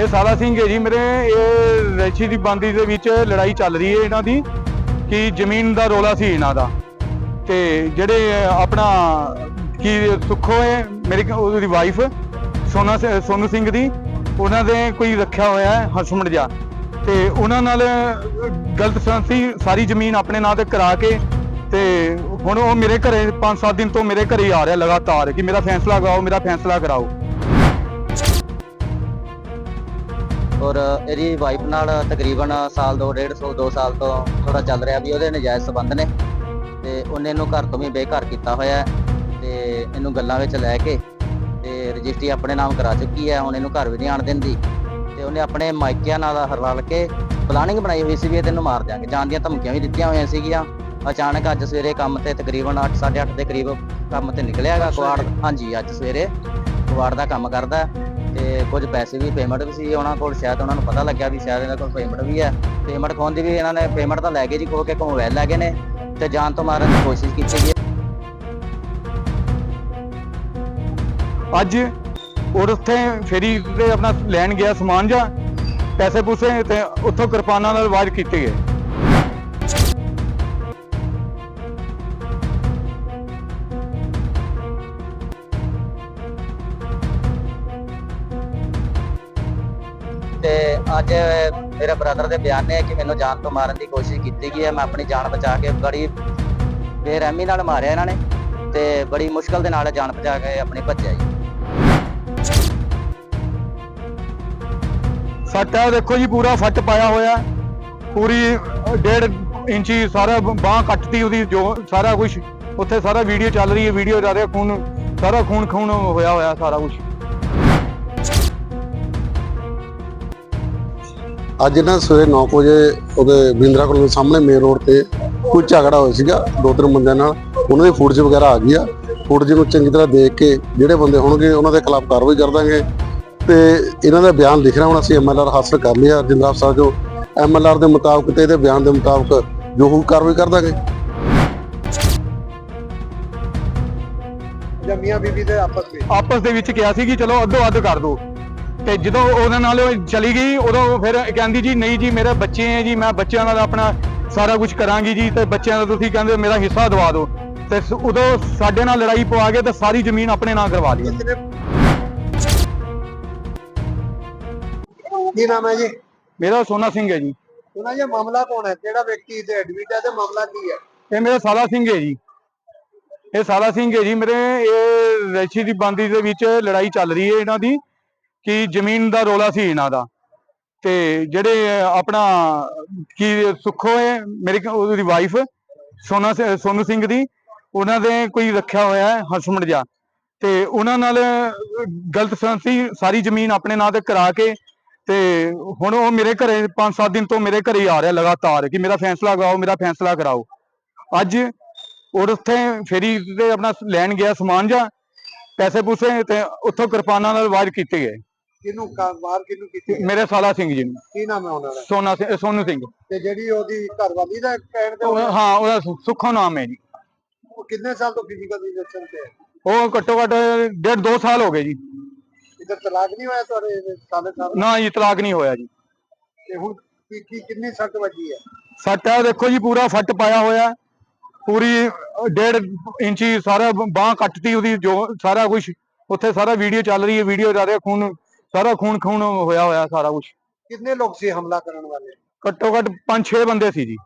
ਇਹ ਸਾਰਾ ਸਿੰਘ ਹੈ ਜੀ ਮੇਰੇ, ਇਹ ਰੈਸ਼ੀ ਦੀ ਬੰਦੀ ਦੇ ਵਿੱਚ ਲੜਾਈ ਚੱਲ ਰਹੀ ਹੈ ਇਹਨਾਂ ਦੀ, ਕਿ ਜ਼ਮੀਨ ਦਾ ਰੋਲਾ ਸੀ ਇਹਨਾਂ ਦਾ। ਤੇ ਜਿਹੜੇ ਆਪਣਾ ਕੀ ਸੁੱਖੋ ਹੈ, ਮੇਰੀ ਉਹਦੀ ਵਾਈਫ ਸੋਨਾ ਸ- ਸੋਨੂ ਸਿੰਘ ਦੀ, ਉਹਨਾਂ ਦੇ ਕੋਈ ਰੱਖਿਆ ਹੋਇਆ ਹੈ ਹਸਬੰਡ ਜਾ ਤੇ ਉਹਨਾਂ ਨਾਲ, ਗਲਤ ਸੰਸੀ ਸਾਰੀ ਜ਼ਮੀਨ ਆਪਣੇ ਨਾਂ ਤੇ ਕਰਾ ਕੇ, ਤੇ ਹੁਣ ਉਹ ਮੇਰੇ ਘਰੇ 5-7 ਦਿਨ ਤੋਂ ਮੇਰੇ ਘਰੇ ਹੀ ਆ ਰਿਹਾ ਲਗਾਤਾਰ, ਕਿ ਮੇਰਾ ਫੈਸਲਾ ਕਰਾਓ, ਮੇਰਾ ਫੈਸਲਾ ਕਰਾਓ। ਔਰ ਇਹਦੀ ਵਾਈਫ ਨਾਲ ਤਕਰੀਬਨ ਸਾਲ ਦੋ ਡੇਢ ਸੌ ਦੋ ਸਾਲ ਤੋਂ ਥੋੜਾ ਚੱਲ ਰਿਹਾ ਵੀ ਉਹਦੇ ਨਜਾਇਜ਼ ਸਬੰਧ ਨੇ ਤੇ ਉਹਨੇ ਇਹਨੂੰ ਘਰ ਤੋਂ ਵੀ ਬੇਘਰ ਕੀਤਾ ਹੋਇਆ ਹੈ ਤੇ ਇਹਨੂੰ ਗੱਲਾਂ ਵਿੱਚ ਲੈ ਕੇ ਤੇ ਰਜਿਸਟਰੀ ਆਪਣੇ ਨਾਮ ਕਰਾ ਚੁੱਕੀ ਹੈ ਹੁਣ ਇਹਨੂੰ ਘਰ ਵੀ ਨਹੀਂ ਆਣ ਦਿੰਦੀ ਤੇ ਉਹਨੇ ਆਪਣੇ ਮਾਇਕਿਆਂ ਨਾਲ ਹਰਲ ਕੇ ਪਲਾਨਿੰਗ ਬਣਾਈ ਹੋਈ ਸੀ ਵੀ ਇਹ ਤੈਨੂੰ ਮਾਰ ਦਿਆਂਗੇ। ਜਾਣ ਦੀਆਂ ਧਮਕੀਆਂ ਵੀ ਦਿੱਤੀਆਂ ਹੋਈਆਂ ਸੀਗੀਆਂ। ਅਚਾਨਕ ਅੱਜ ਸਵੇਰੇ ਕੰਮ ਤੇ ਤਕਰੀਬਨ 8:30 ਦੇ ਕਰੀਬ ਕੰਮ ਤੇ ਨਿਕਲਿਆਗਾ ਕੁਆੜ ਹਾਂਜੀ ਅੱਜ ਸਵੇਰੇ ਕੁਆੜ ਦਾ ਕੰਮ ਕਰਦਾ ਤੇ ਕੁਝ ਪੈਸੇ ਵੀ ਪੇਮੈਂਟ ਵੀ ਸੀ, ਉਹਨਾਂ ਕੋਲ ਸ਼ਾਇਦ ਉਹਨਾਂ ਨੂੰ ਪਤਾ ਲੱਗਿਆ ਵੀ ਸ਼ਾਇਦ ਇਹਨਾਂ ਕੋਲ ਪੇਮੈਂਟ ਵੀ ਹੈ ਪੇਮੈਂਟ ਖੋਣ ਦੀ ਵੀ ਇਹਨਾਂ ਨੇ ਪੇਮੈਂਟ ਤਾਂ ਲੈ ਗਏ ਜੀ ਖੋ ਕੇ ਮੋਬਾਈਲ ਲੈ ਗਏ ਨੇ ਤੇ ਜਾਨ ਤੋਂ ਮਾਰਨ ਦੀ ਕੋਸ਼ਿਸ਼ ਕੀਤੀ ਗਈ ਹੈ। ਅੱਜ ਉਹ ਉੱਥੇ ਫੇਰੀ ਤੇ ਆਪਣਾ ਲੈਣ ਗਿਆ ਸਮਾਨ ਜਾਂ ਪੈਸੇ ਪੂਸੇ ਤੇ ਉੱਥੋਂ ਕਿਰਪਾਨਾਂ ਨਾਲ ਵਾਜ ਕੀਤੇ ਗਏ ਤੇ ਅੱਜ ਮੇਰੇ ਬ੍ਰਦਰ ਦੇ ਬਿਆਨ ਨੇ ਕਿ ਮੈਨੂੰ ਜਾਨ ਤੋਂ ਮਾਰਨ ਦੀ ਕੋਸ਼ਿਸ਼ ਕੀਤੀ ਗਈ ਹੈ। ਮੈਂ ਆਪਣੀ ਜਾਨ ਬਚਾ ਕੇ ਬੜੀ ਬੇਰਹਿਮੀ ਨਾਲ ਮਾਰਿਆ ਇਹਨਾਂ ਨੇ ਤੇ ਬੜੀ ਮੁਸ਼ਕਲ ਦੇ ਨਾਲ ਜਾਨ ਬਚਾ ਕੇ ਆਪਣੀ ਭੱਜਿਆ ਜੀ ਸੱਟ ਦੇਖੋ ਜੀ, ਪੂਰਾ ਫੱਟ ਪਾਇਆ ਹੋਇਆ। ਪੂਰੀ ਡੇਢ ਇੰਚੀ ਸਾਰਾ ਬਾਹ ਕੱਟਤੀ ਉਹਦੀ, ਜੋ ਸਾਰਾ ਕੁਝ ਉੱਥੇ ਸਾਰਾ ਵੀਡੀਓ ਚੱਲ ਰਹੀ ਹੈ ਵੀਡੀਓ ਜਾ ਰਿਹਾ ਖੂਨ ਸਾਰਾ ਖੂਨ ਖੂਨ ਹੋਇਆ ਹੋਇਆ, ਸਾਰਾ ਕੁਝ ਅੱਜ ਨਾ ਸਵੇਰੇ 9 ਵਜੇ ਉਹਦੇ ਬਿੰਦਰਾ ਕੋਲ ਸਾਹਮਣੇ ਮੇਨ ਰੋਡ ਤੇ ਕੋਈ ਝਗੜਾ ਹੋਇਆ ਸੀਗਾ ਦੋ ਤਿੰਨ ਬੰਦਿਆਂ ਨਾਲ। ਉਹਨਾਂ ਦੀ ਫੂਟਜ ਵਗੈਰਾ ਆ ਗਈ ਆ। ਫੂਟਜ ਨੂੰ ਚੰਗੀ ਤਰ੍ਹਾਂ ਦੇਖ ਕੇ ਜਿਹੜੇ ਬੰਦੇ ਹੋਣਗੇ ਉਹਨਾਂ ਦੇ ਖਿਲਾਫ ਕਾਰਵਾਈ ਕਰ ਦਾਂਗੇ। ਤੇ ਇਹਨਾਂ ਦਾ ਬਿਆਨ ਲਿਖਣਾ ਹੁਣ ਅਸੀਂ ਐਮਐਲਆਰ ਹਾਸਲ ਕਰ ਲਿਆ। ਜਿੰਦਰਾ ਸਾਹਿਬ ਜੋ ਐਮਐਲਆਰ ਦੇ ਮੁਤਾਬਕ ਤੇ ਇਹਦੇ ਬਿਆਨ ਦੇ ਮੁਤਾਬਕ ਜੋ ਹੋਊ ਕਾਰਵਾਈ ਕਰ ਦਾਂਗੇ। ਜਾਂ ਮੀਆਂ ਬੀਬੀ ਦੇ ਆਪਸ ਵਿੱਚ? ਆਪਸ ਦੇ ਵਿੱਚ ਕਿਹਾ ਸੀ ਕਿ ਚਲੋ ਅੱਧੋ ਅੱਧ ਕਰ ਦੋ ਤੇ ਜਦੋਂ ਉਹਦੇ ਨਾਲ ਉਹ ਚਲੀ ਗਈ ਉਦੋਂ ਫਿਰ ਕਹਿੰਦੀ ਜੀ ਨਹੀਂ ਜੀ ਮੇਰੇ ਬੱਚੇ ਹੈ ਜੀ ਮੈਂ ਬੱਚਿਆਂ ਨਾਲ ਆਪਣਾ ਸਾਰਾ ਕੁਝ ਕਰਾਂਗੀ ਜੀ ਤੇ ਬੱਚਿਆਂ ਦਾ ਤੁਸੀਂ ਕਹਿੰਦੇ ਮੇਰਾ ਹਿੱਸਾ ਦਵਾ ਦਿਓ। ਤੇ ਉਦੋਂ ਸਾਡੇ ਨਾਲ ਲੜਾਈ ਪਵਾ ਕੇ ਤੇ ਸਾਰੀ ਜ਼ਮੀਨ ਆਪਣੇ ਨਾਂ ਕਰਵਾ ਲਈ ਕੀ ਨਾਮ ਹੈ ਜੀ? ਮੇਰਾ ਸੋਨਾ ਸਿੰਘ ਹੈ ਜੀ। ਉਹਨਾਂ ਇਹ ਮਾਮਲਾ ਕੌਣ ਹੈ? ਕਿਹੜਾ ਵਿਅਕਤੀ ਤੇ ਐਡਮਿਟ ਹੈ ਤੇ ਮਾਮਲਾ ਕੀ ਹੈ? ਇਹ ਮੇਰਾ ਸਾਲਾ ਸਿੰਘ ਹੈ ਜੀ। ਇਹ ਸਾਲਾ ਸਿੰਘ ਹੈ ਜੀ ਮੇਰੇ ਇਹ ਰੈਸ਼ੀ ਦੀ ਬੰਦੀ ਦੇ ਵਿੱਚ ਲੜਾਈ ਚੱਲ ਰਹੀ ਹੈ ਇਹਨਾਂ ਦੀ। ਕਿ ਜ਼ਮੀਨ ਦਾ ਰੋਲਾ ਸੀ ਇਹਨਾਂ ਦਾ। ਤੇ ਜਿਹੜੇ ਆਪਣਾ ਕੀ ਸੁੱਖੋ ਹੈ ਮੇਰੀ ਉਹਦੀ ਵਾਈਫ ਸੋਨਾ ਸ- ਸੋਨੂ ਸਿੰਘ ਦੀ, ਉਹਨਾਂ ਦੇ ਕੋਈ ਰੱਖਿਆ ਹੋਇਆ ਹੈ ਹਸਬੰਡ ਜਾ ਤੇ ਉਹਨਾਂ ਨਾਲ ਗਲਤ ਸੰਸੀ ਸਾਰੀ ਜ਼ਮੀਨ ਆਪਣੇ ਨਾਂ ਤੇ ਕਰਾ ਕੇ, ਤੇ ਹੁਣ ਉਹ ਮੇਰੇ ਘਰੇ 5-7 ਦਿਨ ਤੋਂ ਮੇਰੇ ਘਰੇ ਆ ਰਿਹਾ ਲਗਾਤਾਰ ਕਿ ਮੇਰਾ ਫੈਸਲਾ ਕਰਾਓ, ਮੇਰਾ ਫੈਸਲਾ ਕਰਾਓ। ਅੱਜ ਉਹ ਉੱਥੇ ਫੇਰੀ ਤੇ ਆਪਣਾ ਲੈਣ ਗਿਆ ਸਮਾਨ ਜਾਂ ਪੈਸੇ ਪੂਸੇ ਤੇ ਉੱਥੋਂ ਕਿਰਪਾਨਾਂ ਨਾਲ ਵਾਜ ਕੀਤੇ ਗਏ। ਕਿਹਨੂੰ ਕਾ- ਬਾਹਰ ਕਿਹਨੂੰ ਕੀਤੀ ਹੈ? ਮੇਰੇ ਸਾਲਾ ਸਿੰਘ ਜੀ ਨੂੰ। ਕੀ ਨਾਮ ਹੈ ਉਹਨਾਂ ਦਾ? ਸੋਨਾ ਸਿੰਘ ਸੋਨੂ ਸਿੰਘ। ਤੇ ਜਿਹੜੀ ਉਹਦੀ ਘਰਵਾਲੀ ਦਾ ਕਹਿਣ ਤੇ ਉਹ- ਹਾਂ ਉਹਦਾ ਸੁ- ਸੁੱਖੋ ਨਾਮ ਹੈ ਜੀ। ਉਹ ਕਿੰਨੇ ਸਾਲ ਤੋਂ ਫਿਜ਼ੀਕਲ ਰਿਲੇਸ਼ਨ ਤੇ ਹੈ? ਉਹ ਘੱਟੋ ਘੱਟ ਡੇਢ ਦੋ ਸਾਲ ਹੋ ਗਏ ਜੀ। ਇਧਰ ਤਲਾਕ ਨਹੀਂ ਹੋਇਆ ਤੁਹਾਡੇ ਸਾਲੇ ਸਾਲ ਨਾ ਜੀ ਤਲਾਕ ਨਹੀਂ ਹੋਇਆ ਜੀ। ਤੇ ਹੁਣ ਕੀ ਕੀ ਕਿੰਨੀ ਸੱਟ ਵੱਜੀ ਹੈ? ਸੱਟ ਹੈ ਦੇਖੋ ਜੀ ਪੂਰਾ ਫੱਟ ਪਾਇਆ ਹੋਇਆ। ਹੈ। ਪੂਰੀ ਡੇਢ ਇੰਚੀ ਸਾਰਾ ਬਾਹ ਕੱਟਤੀ ਉਹਦੀ ਜੋ ਸਾਰਾ ਕੁਝ ਉੱਥੇ ਸਾਰਾ ਵੀਡੀਓ ਚੱਲ ਰਹੀ ਹੈ ਵੀਡੀਓ ਜਾ ਰਿਹਾ ਖੂਨ ਸਾਰਾ ਖੂਨ ਖੂਨ ਹੋਇਆ ਹੋਇਆ ਸਾਰਾ ਕੁਝ ਕਿੰਨੇ ਲੋਕ ਸੀ ਹਮਲਾ ਕਰਨ ਵਾਲੇ? ਘੱਟੋ ਘੱਟ 5-6 ਬੰਦੇ ਸੀ ਜੀ।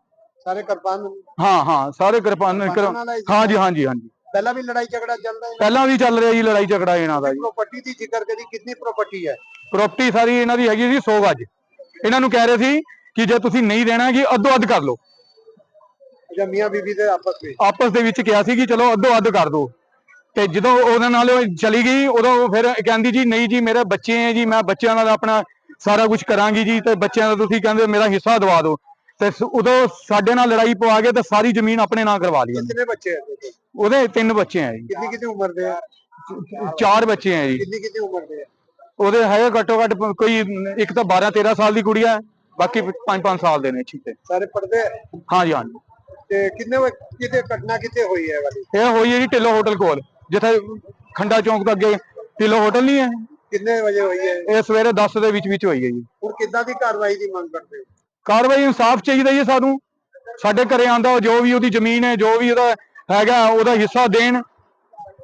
ਸਾਰੇ ਕਿਰਪਾਨ ਹਾਂ ਹਾਂ ਸਾਰੇ ਕਿਰਪਾਨ ਕਿਰਪਾਨਾਂ ਨਾਲ ਸੀ? ਹਾਂ ਜੀ ਹਾਂ ਜੀ ਹਾਂ ਜੀ ਪਹਿਲਾਂ ਵੀ ਲੜਾਈ ਝਗੜਾ ਚੱਲਦਾ ਹੈ ਪਹਿਲਾਂ ਵੀ ਚੱਲ ਰਿਹਾ ਜੀ ਲੜਾਈ ਝਗੜਾ ਇਹਨਾਂ ਦਾ ਜੀ। ਪ੍ਰਾਪਰਟੀ ਦੀ ਜ਼ਿਕਰ ਕਰੀ ਕਿੰਨੀ ਪ੍ਰਾਪਰਟੀ ਹੈ? ਪ੍ਰਾਪਰਟੀ ਸਾਰੀ ਇਹਨਾਂ ਦੀ ਹੈਗੀ ਜੀ 100 ਗੱਜ ਇਹਨਾਂ ਨੂੰ ਕਹਿ ਰਹੇ ਸੀ ਕਿ ਜੇ ਤੁਸੀਂ ਨਹੀਂ ਦੇਣਾ ਕਿ ਅੱਧੋ ਅੱਧ ਕਰ ਲਓ। ਜਾਂ ਮੀਆਂ ਬੀਬੀ ਦੇ ਆਪਸ ਵਿੱਚ? ਆਪਸ ਦੇ ਵਿੱਚ ਕਿਹਾ ਸੀ ਕਿ ਚਲੋ ਅੱਧੋ ਅੱਧ ਕਰ ਦਿਓ। ਤੇ ਜਦੋਂ ਉਹਦੇ ਨਾਲ ਉਹ ਚਲੀ ਗਈ ਉਦੋਂ ਫਿਰ ਕਹਿੰਦੀ ਜੀ ਨਹੀਂ ਜੀ ਮੇਰੇ ਬੱਚੇ ਹੈ ਜੀ ਮੈਂ ਬੱਚਿਆਂ ਨਾਲ ਆਪਣਾ ਸਾਰਾ ਕੁਝ ਕਰਾਂਗੀ ਜੀ ਤੇ ਬੱਚਿਆਂ ਦਾ ਤੁਸੀਂ ਕਹਿੰਦੇ ਮੇਰਾ ਹਿੱਸਾ ਦਵਾ ਦਿਓ। ਤੇ ਸ- ਉਦੋਂ ਸਾਡੇ ਨਾਲ ਲੜਾਈ ਪਵਾ ਕੇ ਤੇ ਸਾਰੀ ਜ਼ਮੀਨ ਆਪਣੇ ਨਾਂ ਕਰਵਾ ਲਈ ਉਹਨੇ। ਕਿੰਨੇ ਬੱਚੇ ਤੁਹਾਡੇ? ਉਹਦੇ ਤਿੰਨ ਬੱਚੇ ਹੈ ਜੀ। ਕਿੰਨੀ ਕਿੰਨੀ ਉਮਰ ਦੇ ਹੈ ਚਾਰ ਬੱਚੇ ਹੈ ਜੀ। ਕਿੰਨੀ ਕਿੰਨੀ ਉਮਰ ਦੇ ਹੈ ਉਹਦੇ ਹੈਗੇ ਘੱਟੋ ਘੱਟ ਪ- ਕੋਈ ਇੱਕ ਤਾਂ 12 13 ਸਾਲ ਦੀ ਕੁੜੀ ਹੈ ਬਾਕੀ 5-5 ਸਾਲ ਦੇ ਨੇ ਹੈ ਸਾਰੇ ਪੜਦੇ ਹਾਂ ਜੀ ਹਾਂ ਜੀ ਤੇ ਕਿੰਨੇ ਵ- ਕਿਤੇ ਘਟਨਾ ਕਿਤੇ ਹੋਈ ਹੈ ਇਹ ਵਾਲੀ? ਇਹ ਹੋਈ ਹੈ ਜੀ ਢਿੱਲੋਂ ਹੋਟਲ ਕੋਲ। ਜਿੱਥੇ ਖੰਡਾ ਚੌਂਕ ਤੋਂ ਅੱਗੇ ਢਿੱਲੋਂ ਹੋਟਲ ਨਹੀਂ ਹੈ। ਕਿੰਨੇ ਵਜੇ ਹੋਈ ਹੈ? ਇਹ ਸਵੇਰੇ 10 ਦੇ ਵਿੱਚ ਵਿੱਚ ਹੋਈ ਹੈ ਜੀ। ਹੁਣ ਕਿੱਦਾਂ ਦੀ ਕਾਰਵਾਈ ਦੀ ਮੰਗ ਕਰਦੇ ਹੋ? ਕਾਰਵਾਈ ਇਨਸਾਫ ਚਾਹੀਦਾ ਜੀ ਸਾਨੂੰ। ਸਾਡੇ ਘਰੇ ਆਂਦਾ ਜੋ ਵੀ ਉਹਦੀ ਜ਼ਮੀਨ ਹੈ ਜੋ ਵੀ ਉਹਦਾ ਹੈਗਾ ਉਹਦਾ ਹਿੱਸਾ ਦੇਣ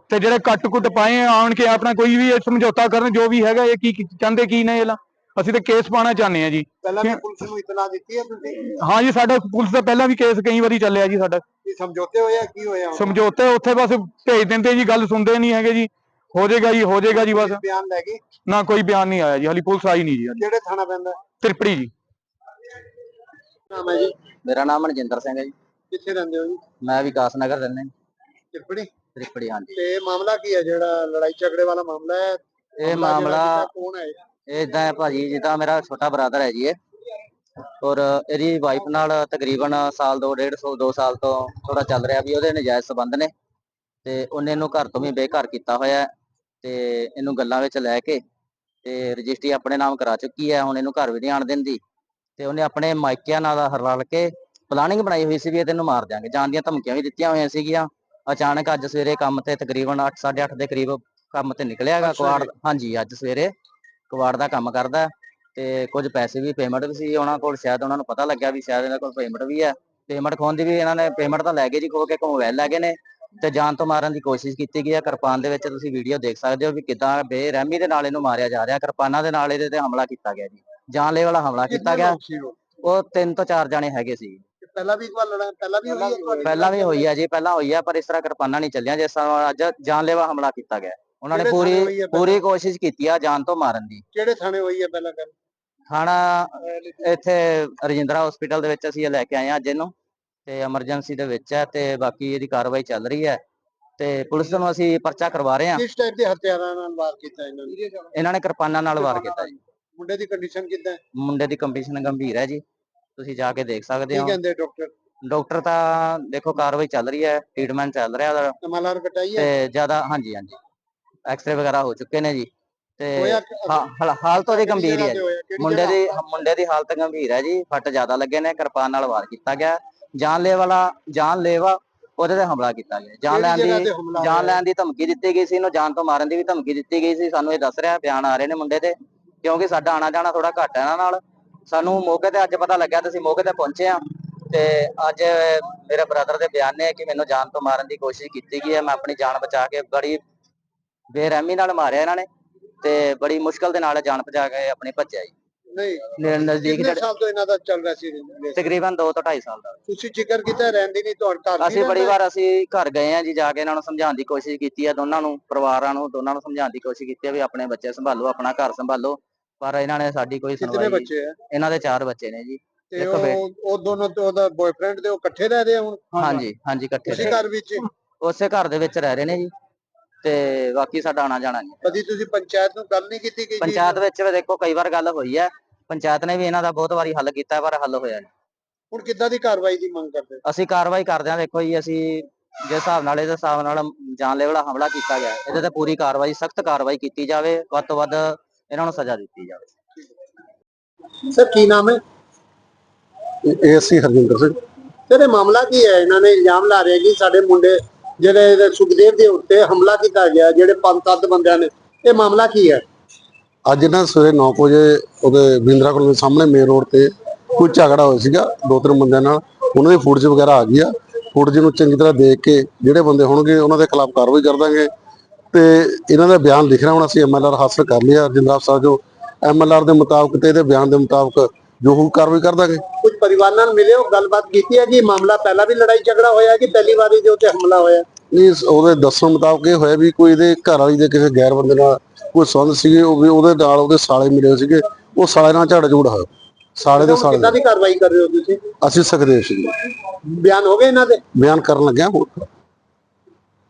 ਤੇ ਜਿਹੜੇ ਕੱਟ ਕੁੱਟ ਪਾਏ ਆ, ਆਣ ਕੇ ਆਪਣਾ ਕੋਈ ਵੀ ਸਮਝੌਤਾ ਕਰਨ ਜੋ ਵੀ ਹੈਗਾ ਇਹ ਕੀ ਚਾਹੁੰਦੇ ਕੀ ਨੇ ਇਹ ਲਾ ਅਸੀਂ ਤੇ ਕੇਸ ਪਾਣਾ ਚਾਹੁੰਦੇ ਆ ਜੀ। ਪਹਿਲਾਂ ਵੀ ਪੁਲਿਸ ਨੂੰ ਇਤਲਾ ਦਿੱਤੀ ਹੈ ਤੁਸੀਂ? ਹਾਂ ਜੀ ਸਾਡਾ ਪੁਲਿਸ ਦਾ ਪਹਿਲਾਂ ਵੀ ਕੇਸ ਕਈ ਵਾਰੀ ਚੱਲਿਆ ਜੀ ਸਾਡਾ। ਕੀ ਸਮਝੌਤੇ ਹੋਏ ਆ ਕੀ ਹੋਇਆ? ਸਮਝੌਤੇ ਉੱਥੇ ਬਸ ਭੇਜ ਦਿੰਦੇ ਜੀ ਗੱਲ ਸੁਣਦੇ ਨਹੀਂ ਹੈਗੇ ਜੀ। ਹੋ ਜਾਏਗਾ ਜੀ ਹੋ ਜਾਏਗਾ ਜੀ ਬਸ। ਬਿਆਨ ਲੈ ਕੇ ਨਾ ਕੋਈ ਬਿਆਨ ਨਹੀਂ ਆਇਆ ਜੀ ਹਾਲੀ ਪੁਲਿਸ ਆਈ ਨਹੀਂ ਜੀ। ਕਿਹੜੇ ਥਾਣਾ ਪੈਂਦਾ? ਤ੍ਰਿਪੜੀ ਜੀ। ਨਾਮ ਹੈ ਜੀ? ਮੇਰਾ ਨਾਮ ਮਨਜਿੰਦਰ ਸਿੰਘ ਹੈ ਜੀ। ਕਿੱਥੇ ਰਹਿੰਦੇ ਹੋ ਜੀ? ਮੈਂ ਵਿਕਾਸ ਨਗਰ ਰਹਿੰਦਾ ਜੀ। ਟਿੱਪਣੀ ਤ੍ਰਿਪੜੀ ਹਾਂਜੀ। ਤੇ ਇਹ ਮਾਮਲਾ ਕੀ ਹੈ ਜਿਹੜਾ ਲੜਾਈ ਝਗੜੇ ਵਾਲਾ ਮਾਮਲਾ ਹੈ? ਇਹ ਮਾਮਲਾ ਕੌਣ ਹੈ? ਇਦਾਂ ਹੈ ਭਾਜੀ ਜਿੱਦਾਂ ਮੇਰਾ ਛੋਟਾ ਬ੍ਰਦਰ ਹੈ ਜੀ ਇਹ। ਔਰ ਇਹਦੀ ਵਾਈਫ ਨਾਲ ਤਕਰੀਬਨ ਸਾਲ ਦੋ ਡੇਢ ਸੌ ਦੋ ਸਾਲ ਤੋਂ ਥੋੜਾ ਚੱਲ ਰਿਹਾ ਵੀ ਉਹਦੇ ਨਜਾਇਜ਼ ਸੰਬੰਧ ਨੇ। ਤੇ ਉਹਨੇ ਇਹਨੂੰ ਘਰ ਤੋਂ ਵੀ ਬੇਘਰ ਕੀਤਾ ਹੋਇਆ ਤੇ ਇਹਨੂੰ ਗੱਲਾਂ ਵਿੱਚ ਲੈ ਕੇ ਤੇ ਰਜਿਸਟਰੀ ਆਪਣੇ ਨਾਮ ਕਰਾ ਚੁੱਕੀ ਹੈ। ਹੁਣ ਇਹਨੂੰ ਘਰ ਵੀ ਨਹੀਂ ਆਣ ਦਿੰਦੀ। ਤੇ ਉਹਨੇ ਆਪਣੇ ਮਾਇਕਿਆਂ ਨਾਲ ਰਲ ਕੇ ਪਲਾਨਿੰਗ ਬਣਾਈ ਹੋਈ ਸੀ ਵੀ ਇਹ ਤੈਨੂੰ ਮਾਰ ਦਿਆਂਗੇ। ਜਾਣ ਦੀਆਂ ਧਮਕੀਆਂ ਵੀ ਦਿੱਤੀਆਂ ਹੋਈਆਂ ਸੀਗੀਆਂ। ਅਚਾਨਕ ਅੱਜ ਸਵੇਰੇ ਕੰਮ ਤੇ ਤਕਰੀਬਨ 8:30 ਦੇ ਕਰੀਬ ਕੰਮ ਤੇ ਨਿਕਲਿਆਗਾ ਕੁਆੜ ਹਾਂਜੀ ਅੱਜ ਸਵੇਰੇ। ਕੁਆੜ ਦਾ ਕੰਮ ਕਰਦਾ ਹੈ ਤੇ ਕੁਝ ਪੈਸੇ ਵੀ ਪੇਮੈਂਟ ਵੀ ਸੀ ਉਹਨਾਂ ਕੋਲ ਸ਼ਾਇਦ ਉਹਨਾਂ ਨੂੰ ਪਤਾ ਲੱਗਿਆ ਵੀ ਸ਼ਾਇਦ ਇਹਨਾਂ ਕੋਲ ਪੇਮੈਂਟ ਵੀ ਹੈ। ਪੇਮੈਂਟ ਖੋਣ ਦੀ ਵੀ ਇਹਨਾਂ ਨੇ ਪੇਮੈਂਟ ਤਾਂ ਲੈ ਗਏ ਜੀ ਖੋ ਕੇ ਮੋਬਾਈਲ ਲੈ ਗਏ ਨੇ ਤੇ ਜਾਨ ਤੋਂ ਮਾਰਨ ਦੀ ਕੋਸ਼ਿਸ਼ ਕੀਤੀ ਗਈ ਹੈ। ਕਿਰਪਾਨ ਦੇ ਵਿੱਚ ਤੁਸੀਂ ਵੀਡੀਓ ਦੇਖ ਸਕਦੇ ਹੋ ਵੀ ਕਿਦਾਂ ਬੇਰਹਿਮੀ ਦੇ ਨਾਲ ਇਹਨੂੰ ਮਾਰਿਆ ਜਾ ਰਿਹਾ। ਕਿਰਪਾਨਾਂ ਦੇ ਨਾਲ ਇਹਦੇ ਤੇ ਹਮਲਾ ਕੀਤਾ ਗਿਆ ਜੀ। ਜਾਨਲੇ ਵਾਲਾ ਹਮਲਾ ਕੀਤਾ ਗਿਆ। ਉਹ? ਤਿੰਨ ਤੋਂ ਚਾਰ ਜਾਣੇ ਹੈਗੇ ਸੀ। ਪਹਿਲਾਂ ਵੀ ਇੱਕ ਵਾਰ ਲੜਾ ਪਹਿਲਾਂ ਵੀ ਹੋਈ ਹੈ? ਪਹਿਲਾਂ ਵੀ ਹੋਈ ਆ ਜੀ ਪਹਿਲਾਂ ਹੋਈ ਆ ਪਰ ਇਸ ਤਰ੍ਹਾਂ ਕਿਰਪਾਨਾਂ ਨਹੀਂ ਚੱਲੀਆਂ। ਜਿਸ ਤਰ੍ਹਾਂ ਅੱਜ ਜਾਨਲੇਵਾ ਹਮਲਾ ਕੀਤਾ ਗਿਆ। ਉਹਨਾਂ ਨੇ ਕਿਹੜੇ ਥਾਣੇ ਹੋਈ ਪੂਰੀ ਹੈ ਪਹਿਲਾਂ? ਪੂਰੀ ਕੋਸ਼ਿਸ਼ ਕੀਤੀ ਆ ਜਾਨ ਤੋਂ ਮਾਰਨ ਦੀ। ਕਿਹੜੇ ਥਾਣੇ ਹੋਈ ਹੈ ਪਹਿਲਾਂ ਗੱਲ? ਥਾਣਾ ਇੱਥੇ ਰਜਿੰਦਰਾ ਹਸਪੀਟਲ ਦੇ ਵਿੱਚ ਅਸੀਂ ਇਹ ਲੈ ਕੇ ਆਏ ਆ ਅੱਜ ਇਹਨੂੰ। ਤੇ ਐਮਰਜੈਂਸੀ ਦੇ ਵਿੱਚ ਹੈ ਤੇ ਬਾਕੀ ਇਹਦੀ ਕਾਰਵਾਈ ਚੱਲ ਰਹੀ ਹੈ। ਤੇ ਪੁਲਿਸ ਨੂੰ ਅਸੀਂ ਪਰਚਾ ਕਰਵਾ ਰਹੇ ਹਾਂ। ਕਿਸ ਟਾਈਪ ਦੇ ਹਥਿਆਰਾਂ ਨਾਲ ਵਾਰ ਕੀਤਾ ਇਹਨਾਂ ਨੇ? ਇਹਨਾਂ ਨੇ ਕਿਰਪਾਨਾਂ ਨਾਲ ਵਾਰ ਕੀਤਾ ਜੀ। ਮੁੰਡੇ ਦੀ ਕੰਡੀਸ਼ਨ ਕਿੱਦਾਂ? ਹੈ ਮੁੰਡੇ ਦੀ ਕੰਡੀਸ਼ਨ ਗੰਭੀਰ ਹੈ ਜੀ। ਤੁਸੀਂ ਜਾ ਕੇ ਦੇਖ ਸਕਦੇ ਕੀ ਹੋ। ਕਹਿੰਦੇ ਡਾਕਟਰ ਡਾਕਟਰ ਤਾਂ ਦੇਖੋ ਕਾਰਵਾਈ ਚੱਲ ਰਹੀ ਹੈ ਟ੍ਰੀਟਮੈਂਟ ਚੱਲ ਰਿਹਾ ਉਹਦਾ। ਐਮਐਲਆਰ ਕਟਾਈ ਹੈ? ਤੇ ਜ਼ਿਆਦਾ ਹਾਂਜੀ ਹਾਂਜੀ। ਐਕਸਰੇ ਵਗੈਰਾ ਹੋ ਚੁੱਕੇ ਨੇ ਜੀ। ਤੇ ਹੋਇਆ ਹਾਂ ਹਾਲ- ਹਾਲਤ ਉਹਦੀ ਗੰਭੀਰ ਹੀ ਜੀ। ਕਿਹੜੀ ਮੁੰਡੇ ਜਗ੍ਹਾ? ਦੀ ਮੁੰਡੇ ਦੀ ਹਾਲਤ ਗੰਭੀਰ ਹੈ ਜੀ ਫੱਟ ਜ਼ਿਆਦਾ ਲੱਗੇ ਨੇ ਕਿਰਪਾਨ ਨਾਲ ਵਾਰ ਕੀਤਾ ਗਿਆ। ਜਾਨਲੇਵਾ ਵਾਲਾ ਜਾਨਲੇਵਾ ਉਹਦੇ ਤੇ ਹਮਲਾ ਕੀਤਾ ਗਿਆ। ਜਾਨ ਲੈਣ ਦੀ ਹਮਲਾ ਜਾਨ ਹੋਇਆ? ਲੈਣ ਦੀ ਧਮਕੀ ਦਿੱਤੀ ਗਈ ਸੀ ਇਹਨੂੰ ਜਾਨ ਤੋਂ ਮਾਰਨ ਦੀ ਵੀ ਧਮਕੀ ਦਿੱਤੀ ਗਈ ਸੀ ਸਾਨੂੰ ਇਹ ਦੱਸ ਰਿਹਾ ਬਿਆਨ ਆ ਰਹੇ ਨੇ ਮੁੰਡੇ ਤੇ ਕਿਉਂਕਿ ਸਾਡਾ ਆਣਾ ਜਾਣਾ ਥੋੜਾ ਘੱਟ ਹੈ ਇਹਨਾਂ ਨਾਲ। ਸਾਨੂੰ ਮੌਕੇ ਤੇ ਅੱਜ ਪਤਾ ਲੱਗਿਆ ਤੇ ਅਸੀਂ ਮੌਕੇ ਤੇ ਪਹੁੰਚੇ ਆ। ਤੇ ਅੱਜ ਮੇਰੇ ਬ੍ਰਦਰ ਦੇ ਬਿਆਨ ਨੇ ਕਿ ਮੈਨੂੰ ਜਾਨ ਤੋਂ ਮਾਰਨ ਦੀ ਕੋਸ਼ਿਸ਼ ਕੀਤੀ ਗਈ ਹੈ ਮੈਂ ਆਪਣੀ ਜਾਨ ਬਚਾ ਕੇ ਬੜੀ ਬੇਰਹਿਮੀ ਨਾਲ ਮਾਰਿਆ ਇਹਨਾਂ ਨੇ ਤੇ ਬੜੀ ਮੁਸ਼ਕਲ ਦੇ ਨਾਲ ਜਾਨ ਬਚਾ ਕੇ ਆਪਣੀ ਭੱਜਿਆ ਜੀ ਨਹੀਂ ਨਜ਼ਦੀਕ ਕਿੰਨੇ ਸਾਲ ਤੋਂ ਇਹਨਾਂ ਦਾ ਚੱਲ ਰਿਹਾ ਸੀ? ਤਕਰੀਬਨ 2 ਤੋਂ 2.5 ਸਾਲ ਦਾ। ਤੁਸੀਂ ਜ਼ਿਕਰ ਕੀਤਾ ਰਹਿੰਦੀ ਨਹੀਂ ਤੁਹਾਡੇ ਘਰ ਅਸੀਂ ਬੜੀ ਵਾਰ ਅਸੀਂ ਘਰ ਗਏ ਆ ਜੀ ਜਾ ਕੇ ਇਹਨਾਂ ਨੂੰ ਸਮਝਾਉਣ ਦੀ ਕੋਸ਼ਿਸ਼ ਕੀਤੀ ਹੈ ਦੋਨਾਂ ਨੂੰ ਪਰਿਵਾਰਾਂ ਨੂੰ ਦੋਨਾਂ ਨੂੰ ਸਮਝਾਉਣ ਦੀ ਕੋਸ਼ਿਸ਼ ਕੀਤੀ ਹੈ ਵੀ ਆਪਣੇ ਬੱਚੇ ਸੰਭਾਲੋ ਆਪਣਾ ਘਰ ਸੰਭਾਲੋ। ਪਰ ਇਹਨਾਂ ਨੇ ਸਾਡੀ ਕੋਈ ਕਿੰਨੇ ਸੁਣਵਾਈ ਨਹੀਂ। ਬੱਚੇ ਆ? ਇਹਨਾਂ ਦੇ ਚਾਰ ਬੱਚੇ ਨੇ ਜੀ। ਤੇ ਇੱਕ ਬੇਟੀ। ਉਹ ਉਹ ਦੋਨੋਂ ਤੇ ਉਹਦਾ ਬॉयਫ੍ਰੈਂਡ ਤੇ ਉਹ ਇਕੱਠੇ ਰਹਿ ਰਹੇ ਆ ਹੁਣ? ਹਾਂਜੀ ਹਾਂਜੀ ਇਕੱਠੇ ਉਸੇ ਰਹੇ। ਘਰ ਵਿੱਚ ਉਸੇ ਘਰ ਦੇ ਵਿੱਚ ਰਹਿ ਰਹੇ ਨੇ ਜੀ। ਤੇ ਬਾਕੀ ਸਾਡਾ ਆਣਾ ਜਾਣਾ ਨਹੀਂ। ਕਦੀ ਤੁਸੀਂ ਪੰਚਾਇਤ ਨੂੰ ਗੱਲ ਨਹੀਂ ਕੀਤੀ ਕਿ ਜੀ ਪੰਚਾਇਤ ਵਿੱਚ ਵੀ ਦੇਖੋ ਕਈ ਵਾਰ ਗੱਲ ਹੋਈ ਹੈ। ਪੰਚਾਇਤ ਨੇ ਵੀ ਇਹਨਾਂ ਦਾ ਬਹੁਤ ਵਾਰੀ ਹੱਲ ਕੀਤਾ ਪਰ ਹੱਲ ਹੋਇਆ ਨਹੀਂ। ਹੁਣ ਕਿੱਦਾਂ ਦੀ ਕਾਰਵਾਈ ਦੀ ਮੰਗ ਕਰਦੇ ਹੋ? ਅਸੀਂ ਕਾਰਵਾਈ ਕਰਦੇ ਹਾਂ ਦੇਖੋ ਜੀ ਅਸੀਂ ਜਿਸ ਹਿਸਾਬ ਨਾਲ ਇਹਦੇ ਹਿਸਾਬ ਨਾਲ ਜਾਨਲੇਵਾ ਹਮਲਾ ਕੀਤਾ ਗਿਆ ਹੈ, ਇਹਦੇ ਤੇ ਪੂਰੀ ਕਾਰਵਾਈ ਸਖਤ ਕਾਰਵਾਈ ਕੀਤੀ ਜਾਵੇ ਵੱਧ ਤੋਂ ਵੱਧ ਇਹਨਾਂ ਨੂੰ ਸਜ਼ਾ ਦਿੱਤੀ ਜਾਵੇ। ਸਰ ਕੀ ਨਾਮ ਹੈ? ਏਐਸਸੀ ਹਰਜਿੰਦਰ ਸਿੰਘ। ਇਹ ਮਾਮਲਾ ਕੀ ਹੈ? ਇਹਨਾਂ ਨੇ ਇਲਜ਼ਾਮ ਲਾ ਰਹੇ ਕਿ ਸਾਡੇ ਮੁੰਡੇ ਜਿਹੜੇ ਸੁਖਦੇਵ ਦੇ ਉੱਤੇ ਹਮਲਾ ਕੀਤਾ ਗਿਆ, ਜਿਹੜੇ ਪੰਜ ਸੱਤ ਬੰਦਿਆਂ ਨੇ, ਇਹ ਮਾਮਲਾ ਕੀ ਹੈ? ਅੱਜ ਨਾ ਸਵੇਰੇ 9 ਵਜੇ ਉਹਦੇ ਬਿੰਦਰਾ ਕੋਲ ਸਾਹਮਣੇ ਮੇਨ ਰੋਡ ਤੇ ਕੋਈ ਝਗੜਾ ਹੋਇਆ ਸੀਗਾ, ਦੋ ਤਿੰਨ ਬੰਦਿਆਂ ਨਾਲ, ਉਹਨਾਂ ਦੀ ਫੁਟੇਜ ਵਗੈਰਾ ਆ ਗਈ ਆ। ਫੁਟੇਜ ਨੂੰ ਚੰਗੀ ਤਰ੍ਹਾਂ ਦੇਖ ਕੇ ਜਿਹੜੇ ਬੰਦੇ ਹੋਣਗੇ ਉਹਨਾਂ ਦੇ ਖਿਲਾਫ ਕਾਰਵਾਈ ਕਰ ਦਾਂਗੇ। ਤੇ ਇਹਨਾਂ ਦਾ ਬਿਆਨ ਲਿਖਣਾ ਹੁਣ ਅਸੀਂ ਐਮਐਲਆਰ ਹਾਸਲ ਕਰ ਲਿਆ ਜਿੰਦਰਾਬ ਸਾਹਿਬ ਜੋ ਐਮਐਲਆਰ ਦੇ ਮੁਤਾਬਕ ਤੇ ਇਹਦੇ ਬਿਆਨ ਦੇ ਮੁਤਾਬਕ ਜੋ ਹੋਊ ਕਾਰਵਾਈ ਕਰ ਦਾਂਗੇ ਕੁਝ ਪਰਿਵਾਰ ਨਾਲ ਮਿਲੇ ਹੋ ਗੱਲਬਾਤ ਕੀਤੀ ਹੈ ਕਿ ਮਾਮਲਾ ਪਹਿਲਾਂ ਵੀ ਲੜਾਈ ਝਗੜਾ ਹੋਇਆ ਕਿ ਪਹਿਲੀ ਵਾਰੀ ਦੇ ਉੱਤੇ ਹਮਲਾ ਹੋਇਆ। ਨਹੀਂ ਉਹਦੇ ਦੱਸਣ ਮੁਤਾਬਕ ਇਹ ਹੋਇਆ ਵੀ ਕੋਈ ਇਹਦੇ ਘਰ ਵਾਲੀ ਦੇ ਕਿਸੇ ਗੈਰ ਬੰਦੇ ਨਾਲ ਕੋਈ ਸੰਬੰਧ ਸੀਗੇ ਉਹ ਵੀ ਉਹਦੇ ਨਾਲ ਉਹਦੇ ਸਾਲੇ ਮਿਲੇ ਸੀਗੇ। ਉਹ ਸਾਲੇ ਨਾਲ ਝੜ ਝੂੜ ਹੋਇਆ। ਸਾਲੇ ਦੇ ਸਾਲੇ ਕਿੱਦਾਂ ਦੀ ਕਾਰਵਾਈ ਕਰ ਰਹੇ ਹੋ ਤੁਸੀਂ? ਅਸੀਂ ਸੁਖਦੇਵ ਸਿੰਘ ਬਿਆਨ ਹੋ ਗਏ ਇਹਨਾਂ ਦੇ? ਬਿਆਨ ਕਰਨ ਲੱਗਿਆ ਹੁਣ।